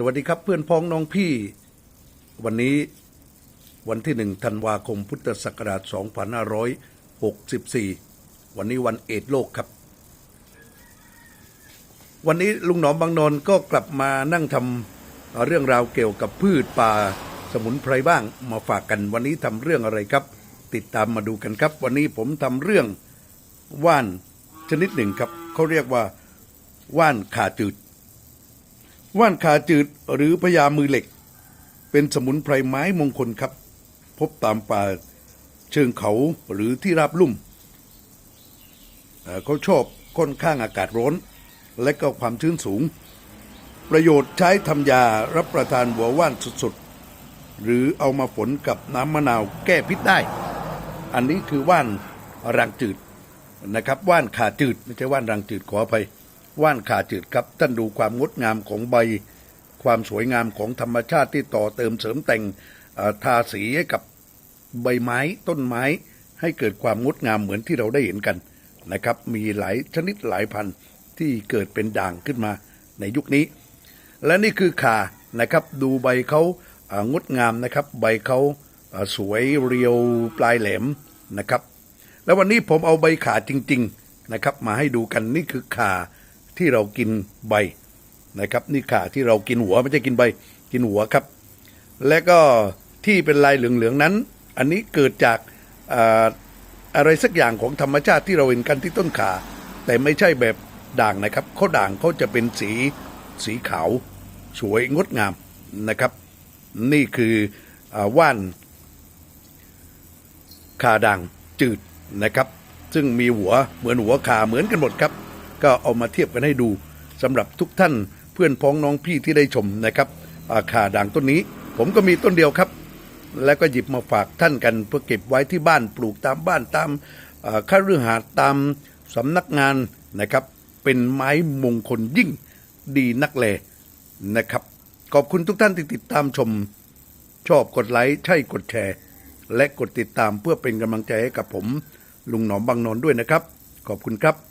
สวัสดีครับเพื่อนพ้องน้องพี่ วันนี้วันที่หนึ่งธันวาคมพุทธศักราช 2564 วันนี้วันเอดโลกครับ วันนี้ลุงหนอมบางนนก็กลับมานั่งทำเอ่อเรื่องราวเกี่ยวกับพืชป่าสมุนไพรบ้างมาฝากกัน วันนี้ทำเรื่องอะไรครับ ติดตามมาดูกันครับ วันนี้ผมทำเรื่องว่านชนิดหนึ่งครับเขาเรียกว่าว่านขาจืด ว่านขาจืดหรือพญามือเหล็ก เป็นสมุนไพรไม้มงคลครับ พบตามป่าเชิงเขาหรือที่ราบลุ่มเอ่อเขาชอบค่อนข้างอากาศร้อน และก็ความชื้นสูง ประโยชน์ใช้ทำยารับประทานหัวว่านสดๆ หรือเอามาฝนกับน้ำมะนาวแก้พิษได้ อันนี้คือว่านรังจืดนะครับ ว่านขาจืด ไม่ใช่ว่านรังจืดขออภัย ว่านขาจืดครับ ท่านดูความงดงามของใบ ความสวยงามของธรรมชาติที่ต่อเติมเสริมแต่งทาสีให้กับใบไม้ต้นไม้ ให้เกิดความงดงามเหมือนที่เราได้เห็นกันนะครับ มีหลายชนิดหลายพันธุ์ที่เกิดเป็นด่างขึ้นมาในยุคนี้ และนี่คือขานะครับ ดูใบเขางดงามนะครับ ใบเขาอ่าสวยเรียวปลายแหลมนะครับ แล้ววันนี้ผมเอาใบขาจริง ๆนะครับ มาให้ดูกันนี่คือขา ที่เรากินใบนะครับ นี่ขาที่เรากินหัวไม่ใช่กินใบกินหัวครับ และก็ที่เป็นลายเหลืองๆนั้น อันนี้เกิดจากอ่าอะไรสักอย่างของธรรมชาติที่เราเห็นกันที่ต้นขา แต่ไม่ใช่แบบด่างนะครับเขาด่างเขาจะเป็นสีสีขาว สวยงดงามนะครับ นี่คืออว่านคาด่างจืดนะครับ ซึ่งมีหัวเหมือนหัวคาเหมือนกันหมดครับ ก็เอามาเทียบกันให้ดูสำหรับทุกท่านเพื่อนพ้องน้องพี่ที่ได้ชมนะครับอาคาด่างต้นนี้ ผมก็มีต้นเดียวครับ แล้วก็หยิบมาฝากท่านกันเพื่อเก็บไว้ที่บ้านปลูกตามบ้านตามอ่าค่าเรือหาดตามสำนักงานนะครับ เป็นไม้มงคลยิ่งดีนักแลนะครับ ขอบคุณทุกท่านที่ติดตามชม ชอบกดไลค์ใช่กดแชร์ และกดติดตามเพื่อเป็นกำลังใจให้กับผม ลุงหนอมบางนน์ด้วยนะครับ ขอบคุณครับ